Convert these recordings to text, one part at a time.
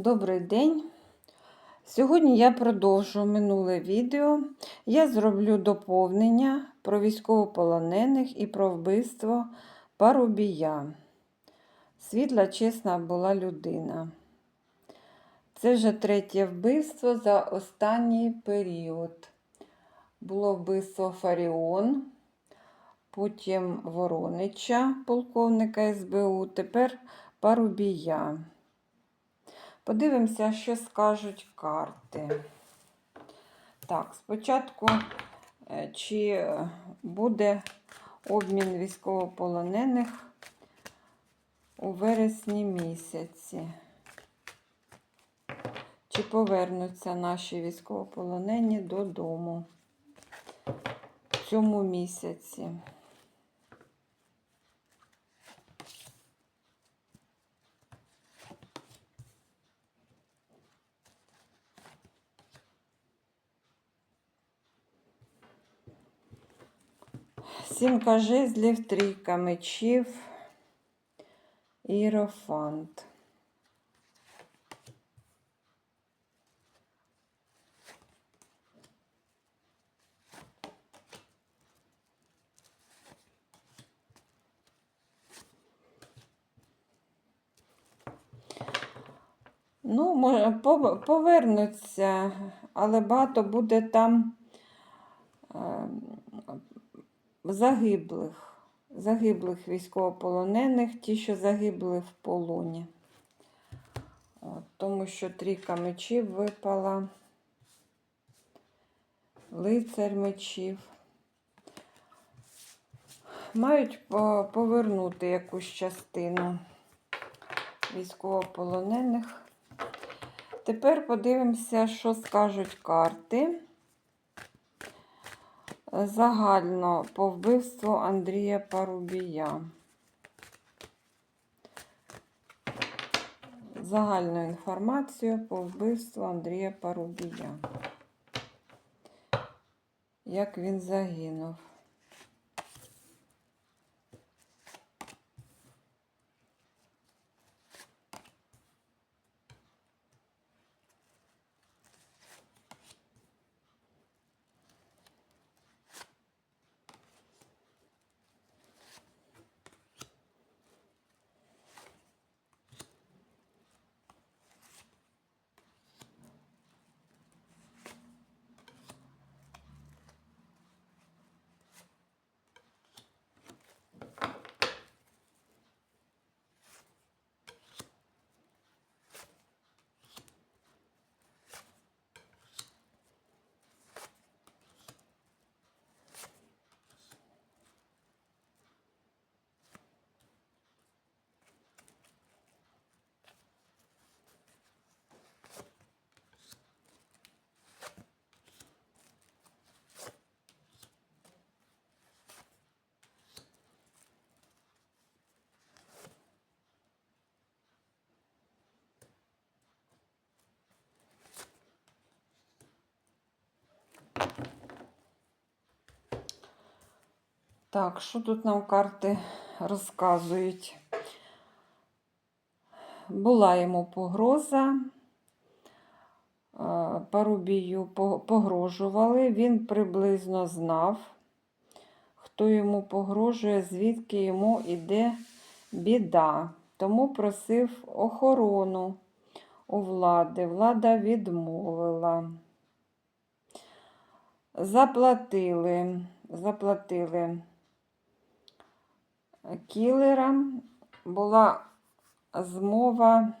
Добрий день! Сьогодні я продовжу минуле відео. Я зроблю доповнення про військовополонених і про вбивство Парубія. Світла, чесна була людина. Це вже третє вбивство за останній період. Було вбивство Фаріон, потім Воронича, полковника СБУ, тепер Парубія. Подивимося, що скажуть карти. Так, спочатку, е, чи буде обмін військовополонених у вересні місяці? Чи повернуться наші військовополонені додому в цьому місяці? Сімка жезлів, трійка мечів, іерофант. Ну, повернуться, але багато буде там е, загиблих, загиблих військовополонених, ті, що загибли в полоні. От, тому що трійка мечів випала, лицар мечів. Мають повернути якусь частину військовополонених. Тепер подивимося, що скажуть карти. Загально по вбивству Андрія Парубія. Загальну інформацію по вбивству Андрія Парубія. Як він загинув. Так, що тут нам карти розказують? Була йому погроза. е, Парубію погрожували. Він приблизно знав, хто йому погрожує, звідки йому іде біда. Тому просив охорону у влади. Влада відмовила. Заплатили, заплатили кілерам. Була змова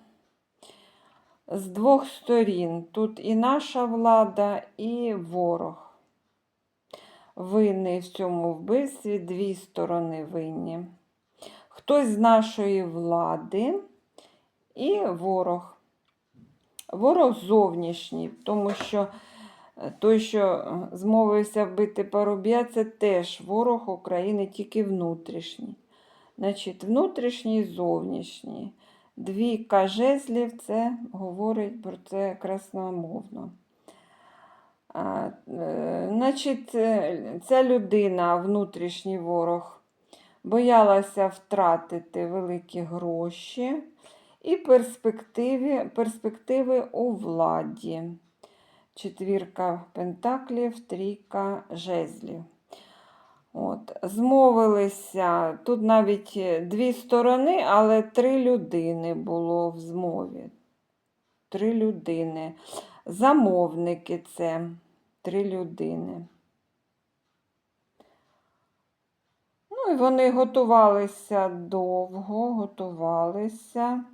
з двох сторін. Тут і наша влада, і ворог. Винний в цьому вбивстві, дві сторони винні. Хтось з нашої влади і ворог. Ворог зовнішній, тому що той, що е, змовився вбити Парубія, це теж ворог України, тільки внутрішній. Значить, внутрішній і зовнішній. Двійка жезлів це говорить про це красномовно. А, е, Значить, е, ця людина, внутрішній ворог, боялася втратити великі гроші і перспективи, перспективи у владі. Четвірка пентаклів, трійка жезлів. От, змовилися. Тут навіть дві сторони, але три людини було в змові. Три людини. Замовники це три людини. Ну і вони готувалися довго, готувалися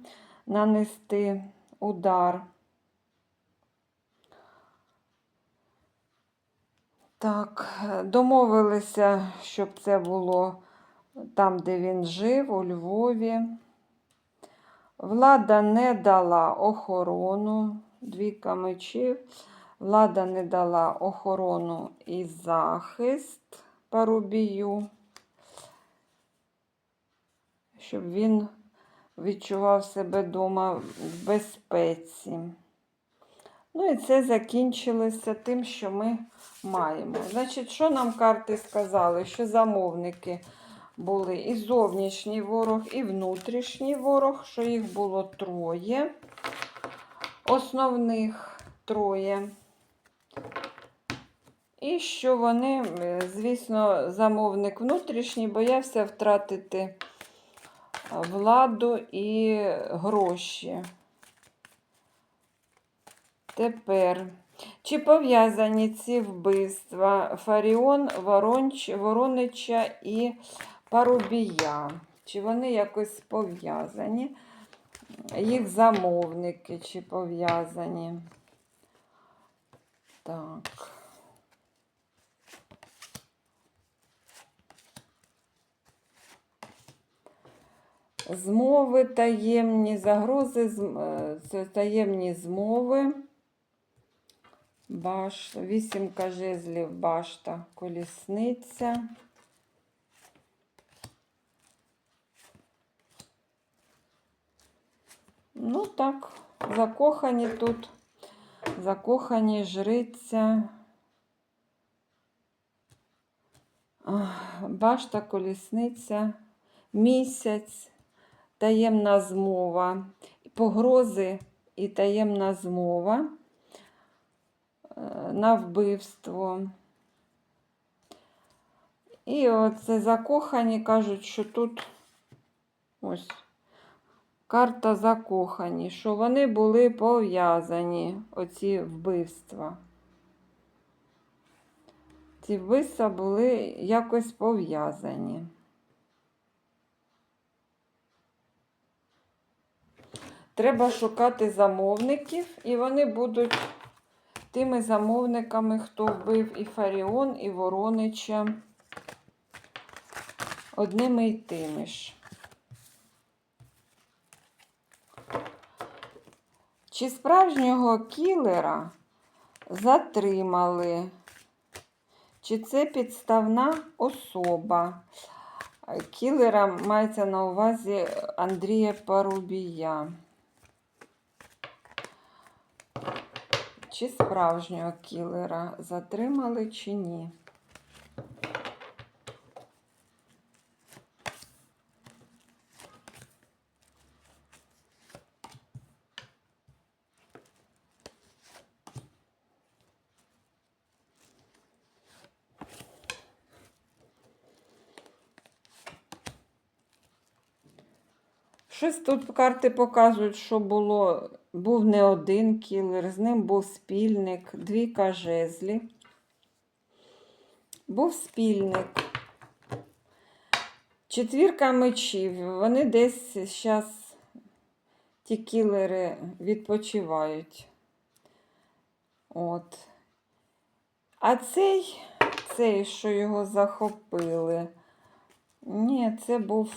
нанести удар. Так, домовилися, щоб це було там, де він жив, у Львові. Влада не дала охорону, двійка мечів. Влада не дала охорону і захист парубію, щоб він відчував себе вдома в безпеці. Ну і це закінчилося тим, що ми маємо. Значить, що нам карти сказали? Що замовники були і зовнішній ворог, і внутрішній ворог, що їх було троє. Основних троє. І що вони, е, звісно, замовник внутрішній боявся втратити е, владу і гроші. Тепер, чи пов'язані ці вбивства Фаріон, Воронч, Воронича і Парубія? Чи вони якось пов'язані? Їх замовники чи пов'язані? Так. Змови таємні, загрози, е, таємні змови. Баш, вісімка жезлів, башта, колісниця. Ну так, закохані тут, закохані жриця. Башта, колісниця, місяць, таємна змова, погрози і таємна змова на вбивство. І оце закохані кажуть, що тут ось карта закохані, що вони були пов'язані, оці вбивства. Ці вбивства були якось пов'язані. Треба шукати замовників, і вони будуть тими замовниками, хто вбив і Фаріон, і Воронича. Одними й тими ж. Чи справжнього кілера затримали? Чи це підставна особа? Кілера мається на увазі Андрія Парубія. Чи справжнього кілера затримали, чи ні? Щось тут карти показують, що було, був не один кілер, з ним був спільник, двійка жезлів. Був спільник. Четвірка мечів. Вони десь зараз, ті кілери, відпочивають. От. А цей, цей, що його захопили. Ні, це був.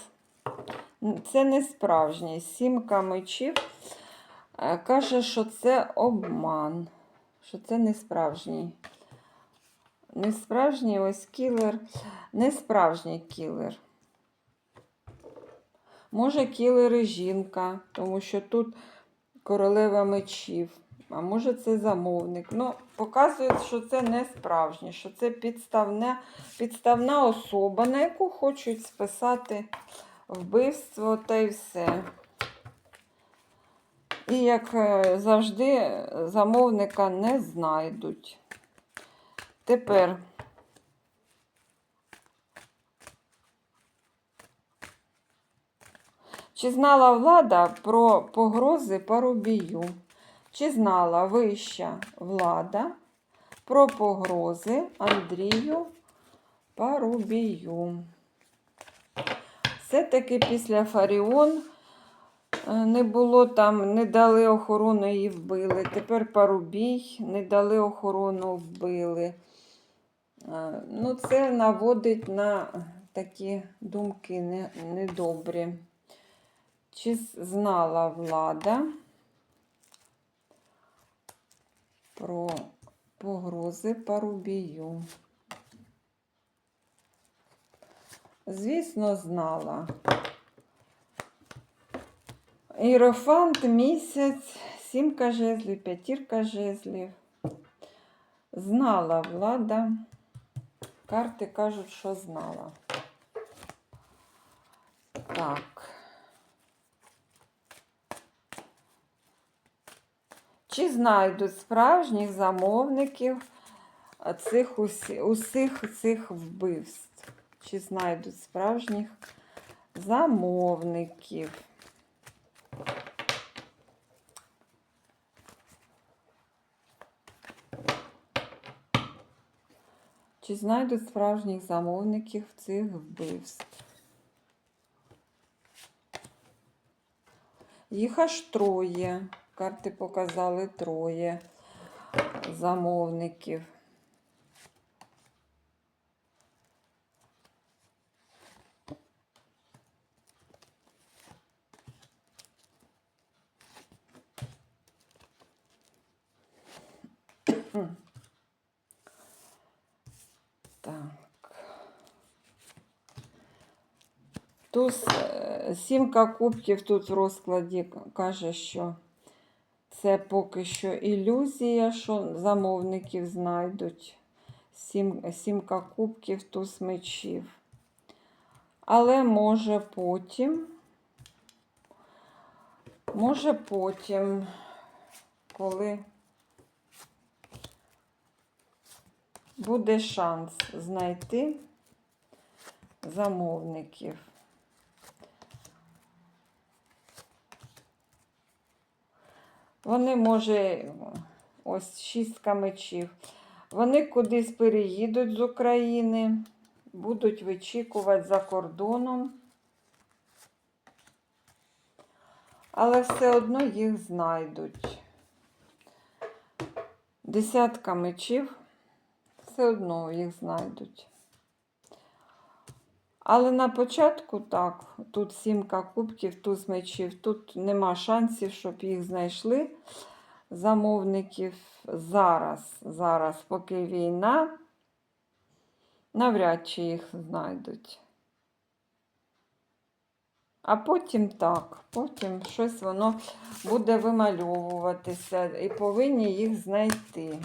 Це не справжній. Сімка мечів каже, що це обман, що це не справжній. Не справжній ось кілер, не справжній кілер. Може, кілер і жінка, тому що тут королева мечів. А може, це замовник. Ну, показує, що це не справжнє, що це підставна, підставна особа, на яку хочуть списати вбивство та й все. І, як е, завжди, замовника не знайдуть. Тепер Чи знала влада про погрози Парубію? Чи знала вища влада про погрози Андрію Парубію? Все-таки після Фаріон не було там, не дали охорону її вбили. Тепер Парубій не дали охорону вбили. Е, Ну, це наводить на такі думки недобрі. Чи знала влада про погрози Парубію? Звісно, знала. Іерофант, місяць, сімка жезлів, п'ятірка жезлів. Знала влада. Карти кажуть, що знала. Так. Чи знайдуть справжніх замовників цих усі, усіх цих вбивств? Чи знайдуть справжніх замовників? Чи знайдуть справжніх замовників цих вбивств? Їх аж троє. Карти показали троє замовників. Так. Туз, е, сімка кубків тут в розкладі каже, що це поки що ілюзія, що замовників знайдуть. Сім, сімка кубків, туз мечів. Але може потім, може потім, коли буде шанс знайти замовників. Вони, може, ось шістка мечів. Вони кудись переїдуть з України, будуть вичікувати за кордоном. Але все одно їх знайдуть. Десятка мечів все одно їх знайдуть. Але на початку так, тут сімка кубків, туз мечів, тут нема шансів, щоб їх знайшли замовників зараз. Зараз, поки війна, навряд чи їх знайдуть. А потім так, потім щось воно буде вимальовуватися і повинні їх знайти.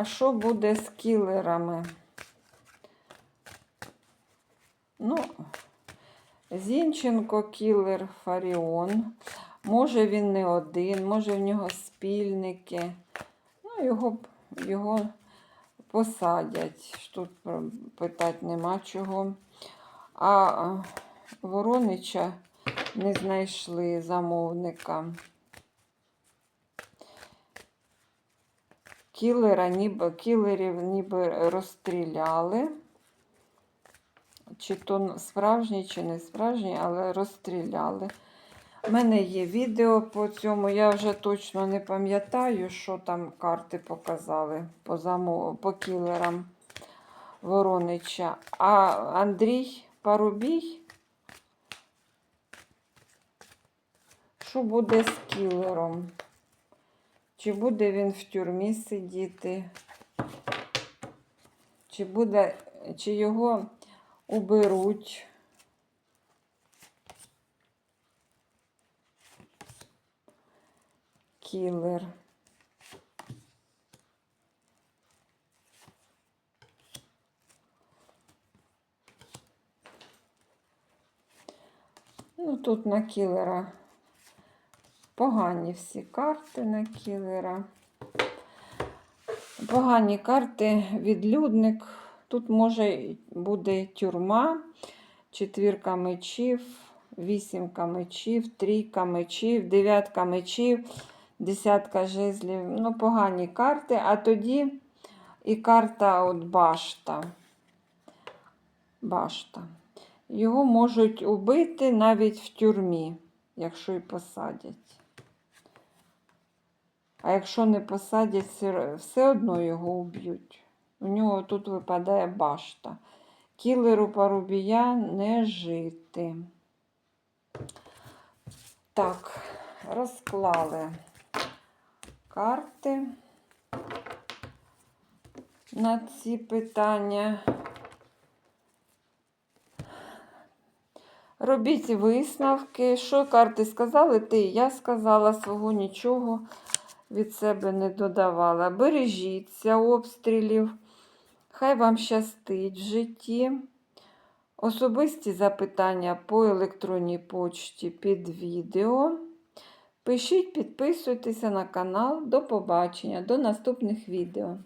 А що буде з кілерами? Ну, Зінченко кілер Фаріон. Може він не один, може в нього спільники. Ну, його, його посадять. Тут питати нема чого. А Воронича не знайшли замовника. Кілера, ніби, кілерів ніби розстріляли. Чи то справжній, чи не справжній, але розстріляли. У мене є відео по цьому. Я вже точно не пам'ятаю, що там карти показали по, замов... по кілерам Воронича. А Андрій Парубій. Що буде з кілером? Чи буде він в тюрмі сидіти? Чи буде, чи його уберуть? Кілер. Ну, тут на кілера погані всі карти на кілера. Погані карти, відлюдник. Тут може буде тюрма, четвірка мечів, вісімка мечів, трійка мечів, дев'ятка мечів, десятка жезлів. Ну, погані карти. А тоді і карта от башта. Башта. Його можуть убити навіть в тюрмі, якщо і посадять. А якщо не посадять, все- одно його уб'ють. У нього тут випадає башта. Кілеру парубія не жити. Так, розклали карти на ці питання. Робіть висновки. Що карти сказали, ти і я сказала свого нічого від себе не додавала. Бережіться обстрілів. Хай вам щастить в житті. Особисті запитання по електронній почті під відео. Пишіть, підписуйтеся на канал. До побачення, до наступних відео.